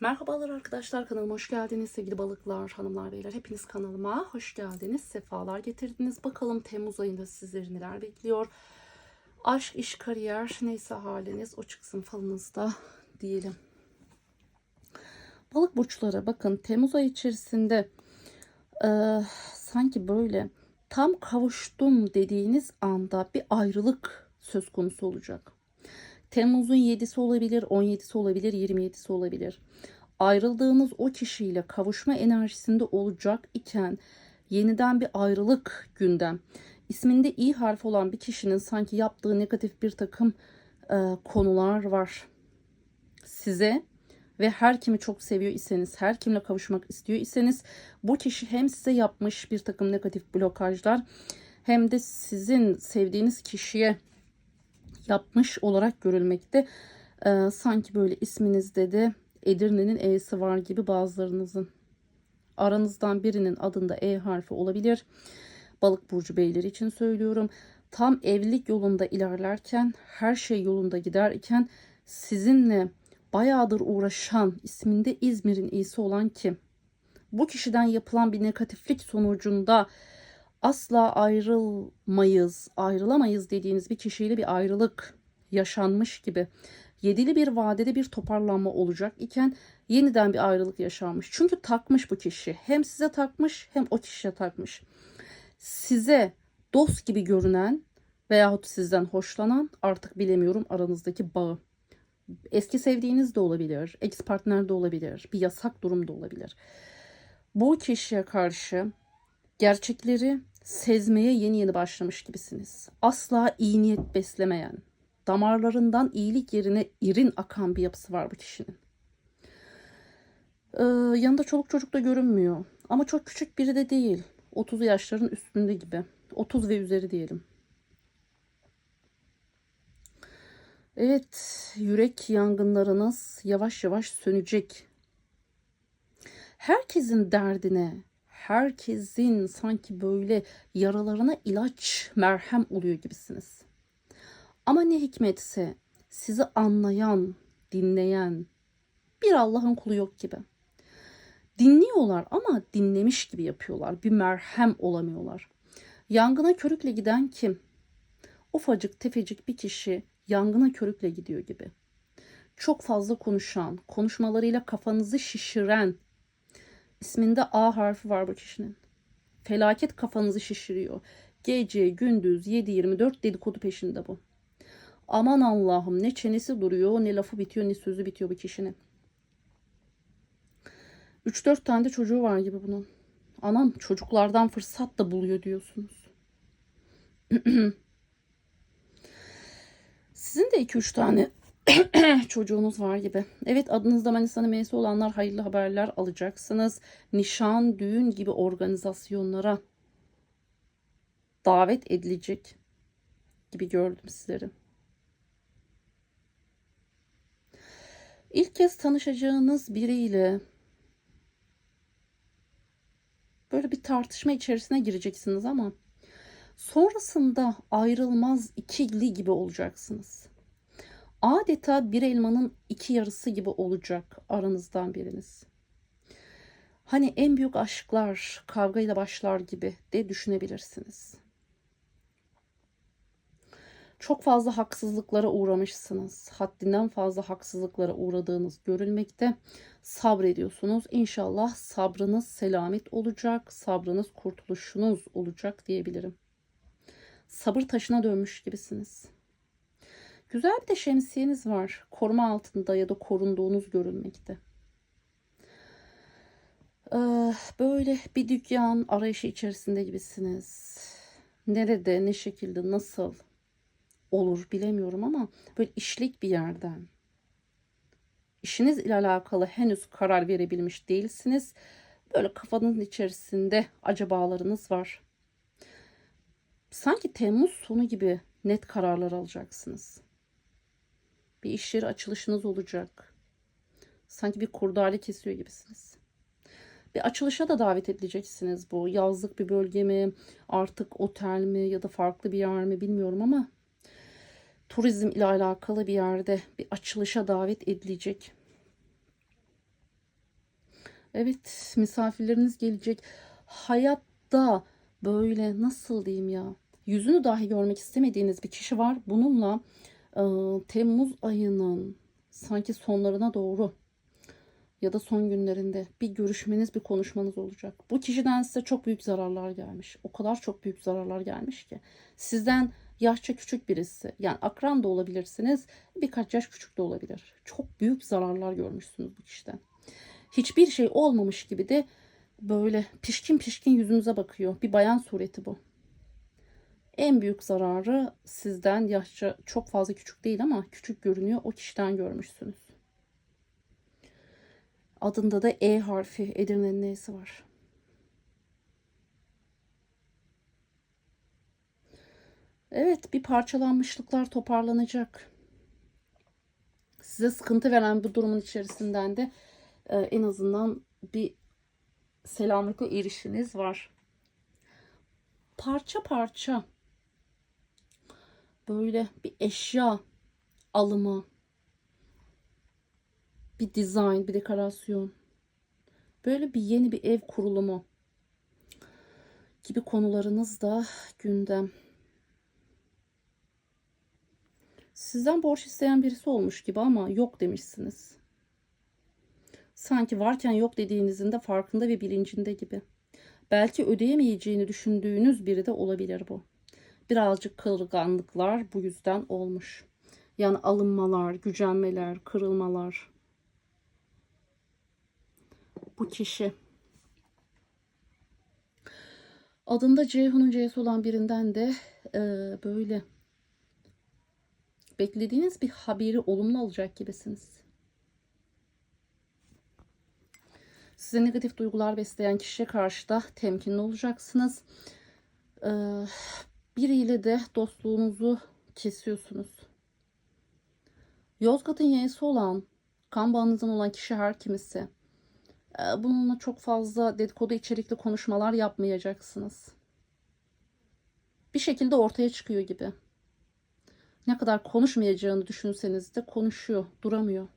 Merhabalar arkadaşlar kanalıma hoş geldiniz sevgili balıklar, hanımlar, beyler. Hepiniz kanalıma hoş geldiniz, sefalar getirdiniz. Bakalım Temmuz ayında sizleri neler bekliyor. Aşk, iş, kariyer neyse haliniz o çıksın falınızda diyelim. Balık burçları bakın Temmuz ayı içerisinde e, sanki böyle tam kavuştum dediğiniz anda bir ayrılık söz konusu olacak. Temmuz'un 7'si olabilir, 17'si olabilir, 27'si olabilir. Ayrıldığınız o kişiyle kavuşma enerjisinde olacak iken yeniden bir ayrılık gündem. İsminde i harfi olan bir kişinin sanki yaptığı negatif bir takım e, konular var. Size ve her kimi çok seviyor iseniz, her kimle kavuşmak istiyor iseniz bu kişi hem size yapmış bir takım negatif blokajlar hem de sizin sevdiğiniz kişiye yapmış olarak görülmekte. Ee, sanki böyle isminizde de Edirne'nin E'si var gibi bazılarınızın. Aranızdan birinin adında E harfi olabilir. Balık burcu beyleri için söylüyorum. Tam evlilik yolunda ilerlerken, her şey yolunda giderken sizinle bayağıdır uğraşan, isminde İzmir'in iyisi olan kim? Bu kişiden yapılan bir negatiflik sonucunda asla ayrılmayız, ayrılamayız dediğiniz bir kişiyle bir ayrılık yaşanmış gibi. Yedili bir vadede bir toparlanma olacak iken yeniden bir ayrılık yaşanmış. Çünkü takmış bu kişi. Hem size takmış hem o kişiye takmış. Size dost gibi görünen veyahut sizden hoşlanan artık bilemiyorum aranızdaki bağı. Eski sevdiğiniz de olabilir, ex partner de olabilir, bir yasak durum da olabilir. Bu kişiye karşı gerçekleri sezmeye yeni yeni başlamış gibisiniz. Asla iyi niyet beslemeyen, damarlarından iyilik yerine irin akan bir yapısı var bu kişinin. Ee, yanında çoluk çocuk da görünmüyor. Ama çok küçük biri de değil. 30 yaşların üstünde gibi. 30 ve üzeri diyelim. Evet, yürek yangınlarınız yavaş yavaş sönecek. Herkesin derdine, herkesin sanki böyle yaralarına ilaç, merhem oluyor gibisiniz. Ama ne hikmetse sizi anlayan, dinleyen bir Allah'ın kulu yok gibi. Dinliyorlar ama dinlemiş gibi yapıyorlar. Bir merhem olamıyorlar. Yangına körükle giden kim? Ufacık tefecik bir kişi yangına körükle gidiyor gibi. Çok fazla konuşan, konuşmalarıyla kafanızı şişiren, isminde A harfi var bu kişinin. Felaket kafanızı şişiriyor. Gece, gündüz, 7-24 dedikodu peşinde bu. Aman Allah'ım ne çenesi duruyor, ne lafı bitiyor, ne sözü bitiyor bu kişinin. 3-4 tane de çocuğu var gibi bunun. Anam çocuklardan fırsat da buluyor diyorsunuz. Sizin de 2-3 tane çocuğunuz var gibi. Evet adınızda Manisa'nın M'si olanlar hayırlı haberler alacaksınız. Nişan, düğün gibi organizasyonlara davet edilecek gibi gördüm sizleri. İlk kez tanışacağınız biriyle böyle bir tartışma içerisine gireceksiniz ama sonrasında ayrılmaz ikili gibi olacaksınız. Adeta bir elmanın iki yarısı gibi olacak aranızdan biriniz. Hani en büyük aşklar kavgayla başlar gibi de düşünebilirsiniz. Çok fazla haksızlıklara uğramışsınız. Haddinden fazla haksızlıklara uğradığınız görülmekte. Sabrediyorsunuz. İnşallah sabrınız selamet olacak. Sabrınız kurtuluşunuz olacak diyebilirim. Sabır taşına dönmüş gibisiniz. Güzel bir de şemsiyeniz var. Koruma altında ya da korunduğunuz görülmekte. Ee, böyle bir dükkan arayışı içerisinde gibisiniz. Nerede, ne şekilde, nasıl olur bilemiyorum ama böyle işlik bir yerden. İşiniz ile alakalı henüz karar verebilmiş değilsiniz. Böyle kafanın içerisinde acabalarınız var. Sanki Temmuz sonu gibi net kararlar alacaksınız. Bir iş yeri açılışınız olacak. Sanki bir kurdale kesiyor gibisiniz. Bir açılışa da davet edileceksiniz bu. Yazlık bir bölge mi, artık otel mi ya da farklı bir yer mi bilmiyorum ama turizm ile alakalı bir yerde bir açılışa davet edilecek. Evet, misafirleriniz gelecek. Hayatta böyle nasıl diyeyim ya? Yüzünü dahi görmek istemediğiniz bir kişi var. Bununla Temmuz ayının sanki sonlarına doğru ya da son günlerinde bir görüşmeniz, bir konuşmanız olacak. Bu kişiden size çok büyük zararlar gelmiş. O kadar çok büyük zararlar gelmiş ki. Sizden yaşça küçük birisi, yani akran da olabilirsiniz, birkaç yaş küçük de olabilir. Çok büyük zararlar görmüşsünüz bu kişiden. Hiçbir şey olmamış gibi de böyle pişkin pişkin yüzünüze bakıyor. Bir bayan sureti bu. En büyük zararı sizden yaşça çok fazla küçük değil ama küçük görünüyor. O kişiden görmüşsünüz. Adında da E harfi, Edirne'nin E'si var. Evet, bir parçalanmışlıklar toparlanacak. Size sıkıntı veren bu durumun içerisinden de e, en azından bir selametle erişiniz var. Parça parça böyle bir eşya alımı, bir dizayn, bir dekorasyon, böyle bir yeni bir ev kurulumu gibi konularınız da gündem. Sizden borç isteyen birisi olmuş gibi ama yok demişsiniz. Sanki varken yok dediğinizin de farkında ve bilincinde gibi. Belki ödeyemeyeceğini düşündüğünüz biri de olabilir bu. Birazcık kırılganlıklar bu yüzden olmuş. Yani alınmalar, gücenmeler, kırılmalar. Bu kişi adında Ceyhun'un C'si olan birinden de e, böyle beklediğiniz bir haberi olumlu alacak gibisiniz. Size negatif duygular besleyen kişiye karşı da temkinli olacaksınız. Ee, biriyle de dostluğunuzu kesiyorsunuz. Yozgat'ın yeğesi olan, kan bağınızdan olan kişi her kimisi. Ee, bununla çok fazla dedikodu içerikli konuşmalar yapmayacaksınız. Bir şekilde ortaya çıkıyor gibi. Ne kadar konuşmayacağını düşünseniz de konuşuyor, duramıyor.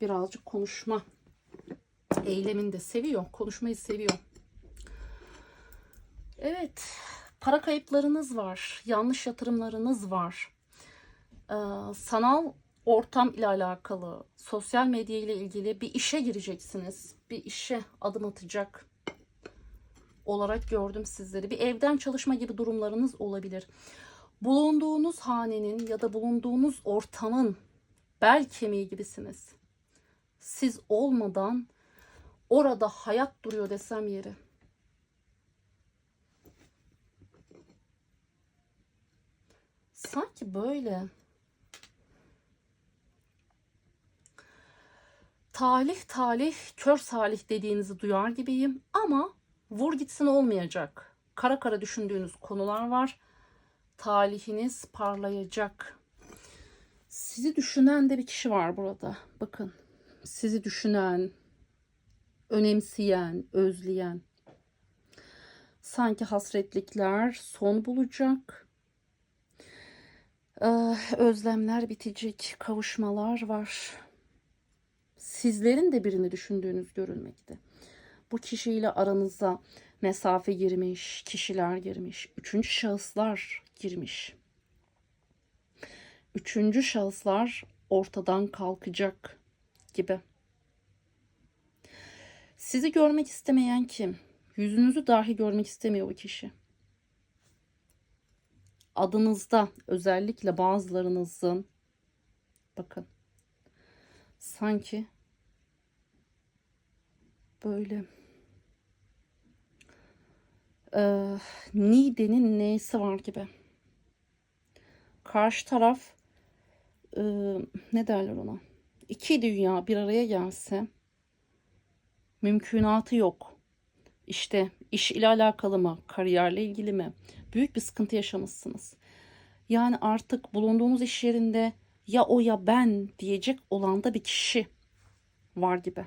Birazcık konuşma eylemini de seviyor. Konuşmayı seviyor. Evet. Para kayıplarınız var. Yanlış yatırımlarınız var. Ee, sanal ortam ile alakalı, sosyal medya ile ilgili bir işe gireceksiniz. Bir işe adım atacak olarak gördüm sizleri. Bir evden çalışma gibi durumlarınız olabilir. Bulunduğunuz hanenin ya da bulunduğunuz ortamın bel kemiği gibisiniz. Siz olmadan orada hayat duruyor desem yeri. Sanki böyle talih talih kör salih dediğinizi duyar gibiyim ama vur gitsin olmayacak. Kara kara düşündüğünüz konular var. Talihiniz parlayacak. Sizi düşünen de bir kişi var burada. Bakın. Sizi düşünen, önemseyen, özleyen. Sanki hasretlikler son bulacak. Ee, özlemler bitecek, kavuşmalar var. Sizlerin de birini düşündüğünüz görülmekte. Bu kişiyle aranıza mesafe girmiş, kişiler girmiş, üçüncü şahıslar girmiş. Üçüncü şahıslar ortadan kalkacak gibi. Sizi görmek istemeyen kim? Yüzünüzü dahi görmek istemiyor bu kişi. Adınızda özellikle bazılarınızın bakın sanki böyle e, Nide'nin neysi var gibi. Karşı taraf e, ne derler ona? İki dünya bir araya gelse mümkünatı yok. İşte iş ile alakalı mı, kariyerle ilgili mi? Büyük bir sıkıntı yaşamışsınız. Yani artık bulunduğunuz iş yerinde ya o ya ben diyecek olan da bir kişi var gibi.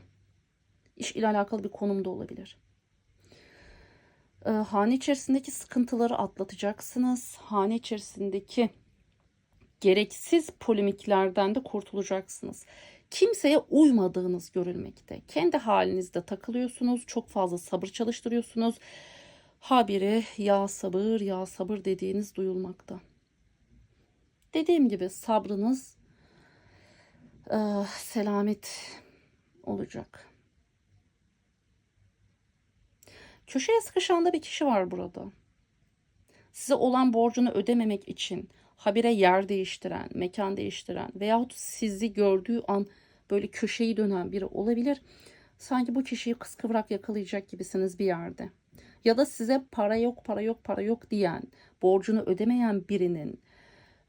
İş ile alakalı bir konum da olabilir. Ee, hane içerisindeki sıkıntıları atlatacaksınız. Hane içerisindeki gereksiz polemiklerden de kurtulacaksınız. kimseye uymadığınız görülmekte. Kendi halinizde takılıyorsunuz. Çok fazla sabır çalıştırıyorsunuz. Habire ya sabır ya sabır dediğiniz duyulmakta. Dediğim gibi sabrınız eee, selamet olacak. Köşeye sıkışan da bir kişi var burada. Size olan borcunu ödememek için habire yer değiştiren, mekan değiştiren veyahut sizi gördüğü an böyle köşeyi dönen biri olabilir. Sanki bu kişiyi kıskıvrak yakalayacak gibisiniz bir yerde. Ya da size para yok, para yok, para yok diyen, borcunu ödemeyen birinin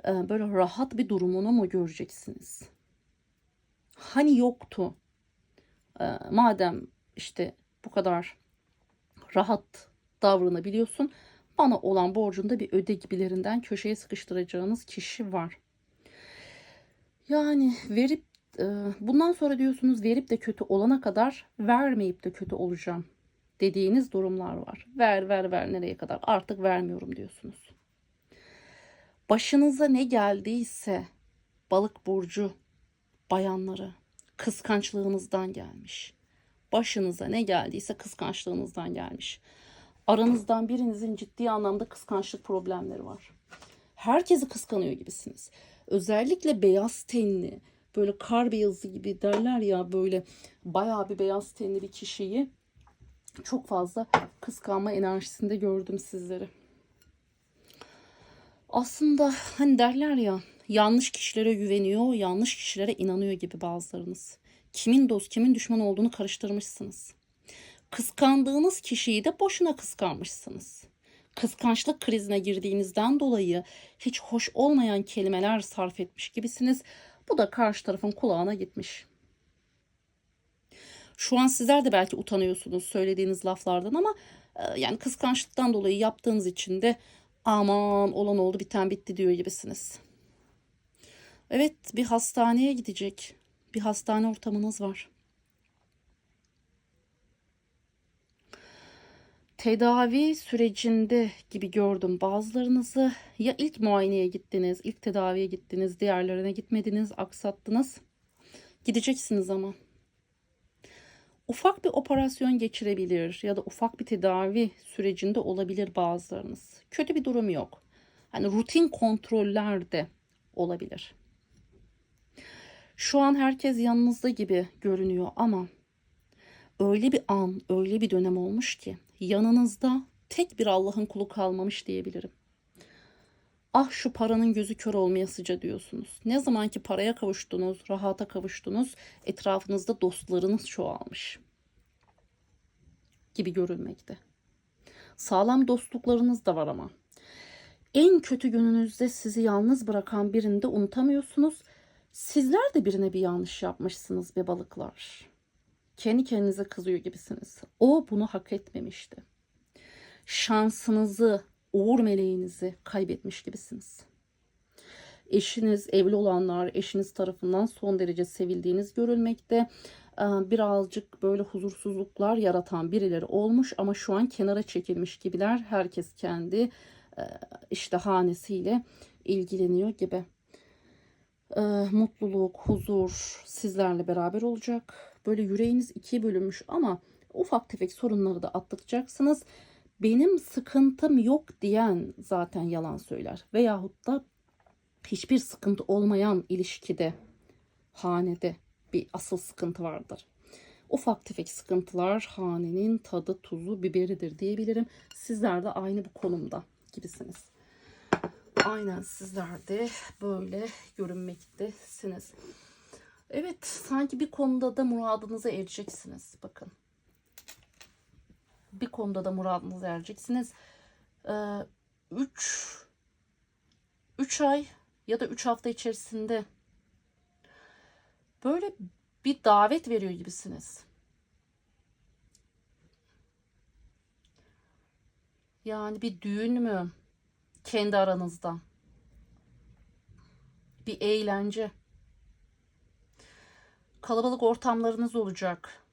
e, böyle rahat bir durumunu mu göreceksiniz? Hani yoktu? E, madem işte bu kadar rahat davranabiliyorsun, bana olan borcunu da bir öde gibilerinden köşeye sıkıştıracağınız kişi var. Yani verip e, bundan sonra diyorsunuz verip de kötü olana kadar vermeyip de kötü olacağım dediğiniz durumlar var. Ver ver ver nereye kadar artık vermiyorum diyorsunuz. Başınıza ne geldiyse balık burcu bayanları kıskançlığınızdan gelmiş. Başınıza ne geldiyse kıskançlığınızdan gelmiş. Aranızdan birinizin ciddi anlamda kıskançlık problemleri var. Herkesi kıskanıyor gibisiniz. Özellikle beyaz tenli, böyle kar beyazı gibi derler ya böyle bayağı bir beyaz tenli bir kişiyi çok fazla kıskanma enerjisinde gördüm sizleri. Aslında hani derler ya yanlış kişilere güveniyor, yanlış kişilere inanıyor gibi bazılarınız. Kimin dost, kimin düşman olduğunu karıştırmışsınız. Kıskandığınız kişiyi de boşuna kıskanmışsınız. Kıskançlık krizine girdiğinizden dolayı hiç hoş olmayan kelimeler sarf etmiş gibisiniz. Bu da karşı tarafın kulağına gitmiş. Şu an sizler de belki utanıyorsunuz söylediğiniz laflardan ama e, yani kıskançlıktan dolayı yaptığınız için de aman olan oldu biten bitti diyor gibisiniz. Evet bir hastaneye gidecek. Bir hastane ortamınız var. tedavi sürecinde gibi gördüm bazılarınızı. Ya ilk muayeneye gittiniz, ilk tedaviye gittiniz, diğerlerine gitmediniz, aksattınız. Gideceksiniz ama. Ufak bir operasyon geçirebilir ya da ufak bir tedavi sürecinde olabilir bazılarınız. Kötü bir durum yok. Hani rutin kontroller de olabilir. Şu an herkes yanınızda gibi görünüyor ama öyle bir an, öyle bir dönem olmuş ki yanınızda tek bir Allah'ın kulu kalmamış diyebilirim. Ah şu paranın gözü kör olmayasıca diyorsunuz. Ne zaman ki paraya kavuştunuz, rahata kavuştunuz, etrafınızda dostlarınız çoğalmış gibi görülmekte. Sağlam dostluklarınız da var ama. En kötü gününüzde sizi yalnız bırakan birini de unutamıyorsunuz. Sizler de birine bir yanlış yapmışsınız be balıklar kendi kendinize kızıyor gibisiniz. O bunu hak etmemişti. Şansınızı, uğur meleğinizi kaybetmiş gibisiniz. Eşiniz, evli olanlar, eşiniz tarafından son derece sevildiğiniz görülmekte. Ee, birazcık böyle huzursuzluklar yaratan birileri olmuş ama şu an kenara çekilmiş gibiler. Herkes kendi e, işte hanesiyle ilgileniyor gibi. Ee, mutluluk, huzur sizlerle beraber olacak Böyle yüreğiniz ikiye bölünmüş ama ufak tefek sorunları da atlatacaksınız. Benim sıkıntım yok diyen zaten yalan söyler. Veyahut da hiçbir sıkıntı olmayan ilişkide, hanede bir asıl sıkıntı vardır. Ufak tefek sıkıntılar hanenin tadı, tuzu, biberidir diyebilirim. Sizler de aynı bu konumda gibisiniz. Aynen sizler de böyle görünmektesiniz. Evet sanki bir konuda da muradınıza ereceksiniz. Bakın. Bir konuda da muradınıza ereceksiniz. 3 ee, 3 ay ya da 3 hafta içerisinde böyle bir davet veriyor gibisiniz. Yani bir düğün mü kendi aranızda? Bir eğlence kalabalık ortamlarınız olacak.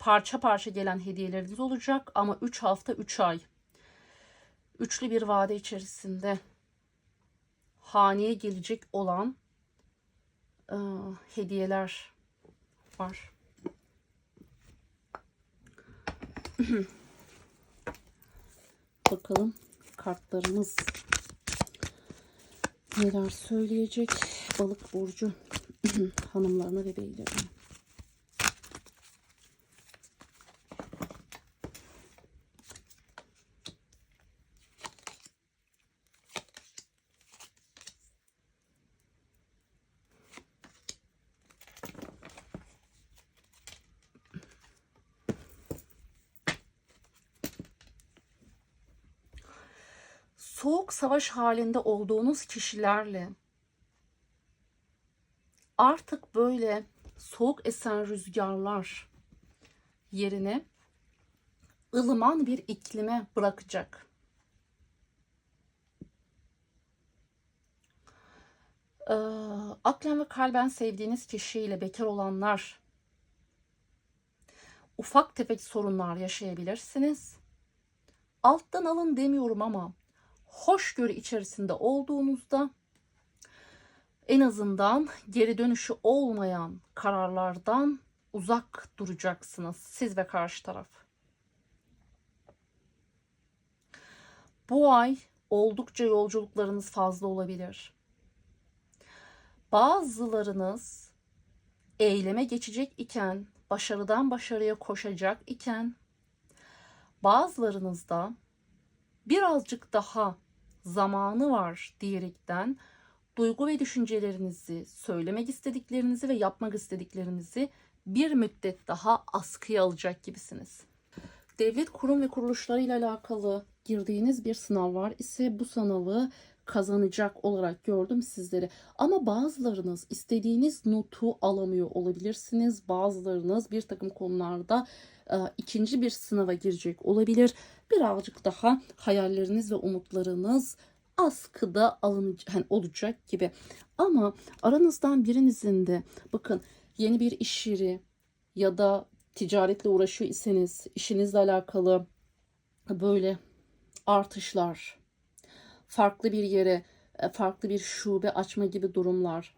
Parça parça gelen hediyeleriniz olacak ama 3 hafta 3 ay. Üçlü bir vade içerisinde haneye gelecek olan e, hediyeler var. Bakalım kartlarımız neler söyleyecek balık burcu hanımlarına ve beylerine. Soğuk savaş halinde olduğunuz kişilerle artık böyle soğuk esen rüzgarlar yerine ılıman bir iklime bırakacak. Ee, aklen ve kalben sevdiğiniz kişiyle bekar olanlar ufak tefek sorunlar yaşayabilirsiniz. Alttan alın demiyorum ama hoşgörü içerisinde olduğunuzda en azından geri dönüşü olmayan kararlardan uzak duracaksınız siz ve karşı taraf. Bu ay oldukça yolculuklarınız fazla olabilir. Bazılarınız eyleme geçecek iken, başarıdan başarıya koşacak iken, bazılarınız da birazcık daha zamanı var diyerekten duygu ve düşüncelerinizi, söylemek istediklerinizi ve yapmak istediklerinizi bir müddet daha askıya alacak gibisiniz. Devlet kurum ve kuruluşlarıyla alakalı girdiğiniz bir sınav var ise bu sınavı kazanacak olarak gördüm sizleri. Ama bazılarınız istediğiniz notu alamıyor olabilirsiniz. Bazılarınız bir takım konularda e, ikinci bir sınava girecek olabilir. Birazcık daha hayalleriniz ve umutlarınız askıda alınacak hani olacak gibi. Ama aranızdan birinizin de bakın yeni bir iş yeri ya da ticaretle uğraşıyor iseniz işinizle alakalı böyle artışlar, farklı bir yere, e, farklı bir şube açma gibi durumlar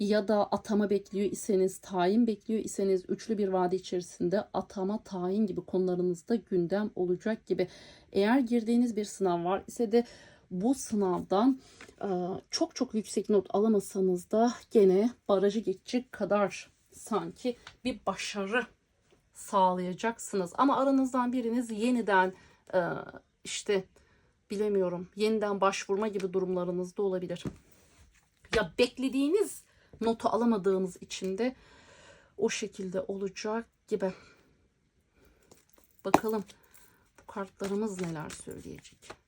ya da atama bekliyor iseniz, tayin bekliyor iseniz üçlü bir vade içerisinde atama, tayin gibi konularınızda gündem olacak gibi. Eğer girdiğiniz bir sınav var ise de bu sınavdan e, çok çok yüksek not alamasanız da gene barajı geçecek kadar sanki bir başarı sağlayacaksınız. Ama aranızdan biriniz yeniden e, işte bilemiyorum yeniden başvurma gibi durumlarınız da olabilir. Ya beklediğiniz notu alamadığınız için de o şekilde olacak gibi. Bakalım bu kartlarımız neler söyleyecek.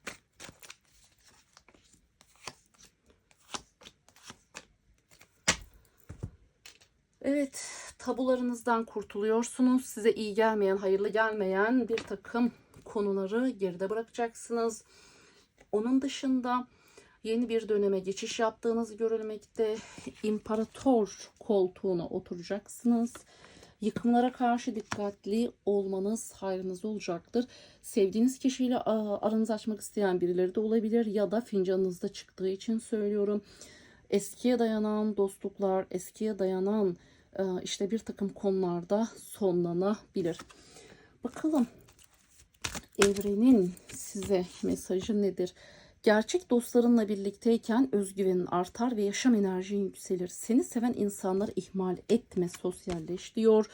Evet, tabularınızdan kurtuluyorsunuz. Size iyi gelmeyen, hayırlı gelmeyen bir takım konuları geride bırakacaksınız. Onun dışında yeni bir döneme geçiş yaptığınız görülmekte. İmparator koltuğuna oturacaksınız. Yıkımlara karşı dikkatli olmanız hayrınız olacaktır. Sevdiğiniz kişiyle aranızı açmak isteyen birileri de olabilir ya da fincanınızda çıktığı için söylüyorum. Eskiye dayanan dostluklar, eskiye dayanan işte bir takım konularda sonlanabilir. Bakalım evrenin size mesajı nedir? Gerçek dostlarınla birlikteyken özgüvenin artar ve yaşam enerjin yükselir. Seni seven insanları ihmal etme, sosyalleş diyor.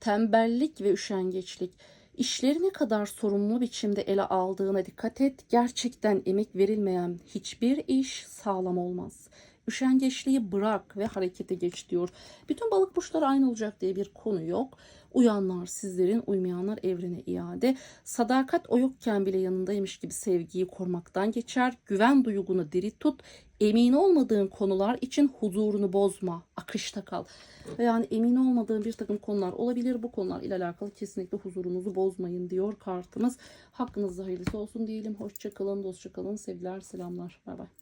Tembellik ve üşengeçlik. İşleri ne kadar sorumlu biçimde ele aldığına dikkat et. Gerçekten emek verilmeyen hiçbir iş sağlam olmaz. Üşengeçliği bırak ve harekete geç diyor. Bütün balık burçları aynı olacak diye bir konu yok. Uyanlar sizlerin, uymayanlar evrene iade. Sadakat o yokken bile yanındaymış gibi sevgiyi korumaktan geçer. Güven duygunu diri tut. Emin olmadığın konular için huzurunu bozma. Akışta kal. Yani emin olmadığın bir takım konular olabilir. Bu konular ile alakalı kesinlikle huzurunuzu bozmayın diyor kartımız. Hakkınızda hayırlısı olsun diyelim. Hoşçakalın, dostça kalın. Sevgiler, selamlar. Bay bay.